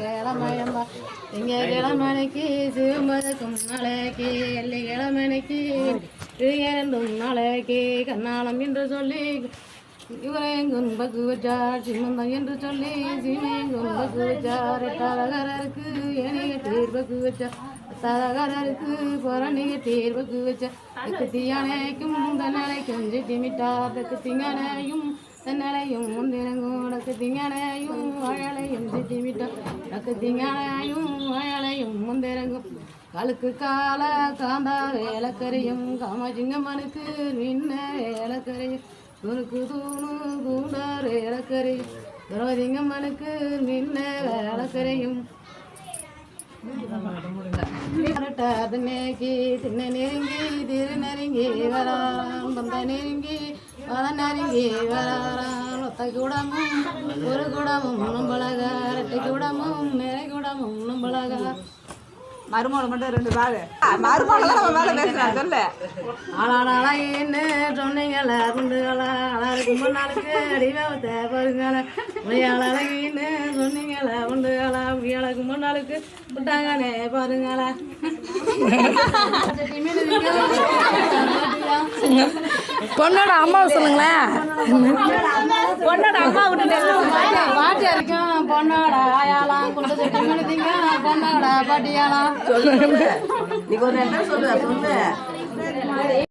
கிழமையம்பா திங்க கிழமனைக்கு நாளைக்கு எள்ளி கிழமனைக்கு இரண்டும் நாளைக்கு கண்ணாலம் என்று சொல்லி இவரையெங்கும் பகுவச்சார் சிம்மந்தம் என்று சொல்லி சீமையெங்கும் பகுவச்சார் எட்டாரகரருக்கு ஏனைய தீர்பக்கு வச்சார் தரகரருக்கு புறணிக தீர்வுக்கு வச்ச தீயானைக்கும் தன்னலைக்கும் சிட்டிமிட்டார் திங்கனையும் தென்னலையும் முந்திரங்கும் டக்கு திங்கனையும் வாழலையும் சிட்டிமிட்டார் டக்கு திங்கனையும் வாழலையும் முந்திரங்கும் கழுக்கு கால காந்தா வேலக்கரையும் காமஜிங்கம்மனுக்கு நின்ன வேலக்கரையும். துணுக்கு தூணு கூண்டார் வேலக்கரையும். திரௌதிங்கம்மனுக்கு நின்ன வேலக்கரையும். நேக்கி திண்ண நெருங்கி திரு நெருங்கி வராம் பந்த நெருங்கி வத நெருங்கி குடமும் ஒரு குடமும் நம்பளக ரெட்டை குடமும் நிறை குடமும் நம்பளக மருமகளை மட்டும் ரெண்டு நாள் மருமகளை நம்ம மேல பேசுறான் சொல்லு ஆளாடாளா என்ன சொன்னீங்கள குண்டுகள அழகு முன்னாளுக்கு அடிவாவத்தை பாருங்கள உடையாளகின்னு சொன்னீங்கள குண்டுகள உடையாளுக்கு முன்னாளுக்கு விட்டாங்கனே பாருங்கள பொண்ணோட அம்மாவை சொல்லுங்களேன். பொண்ணோட அம்மா பொண்ணோட ஆயாலாம் பொண்ணோட பாட்டியாலாம். நீ ஒரு ரெண்டு சொல்லு சொல்லு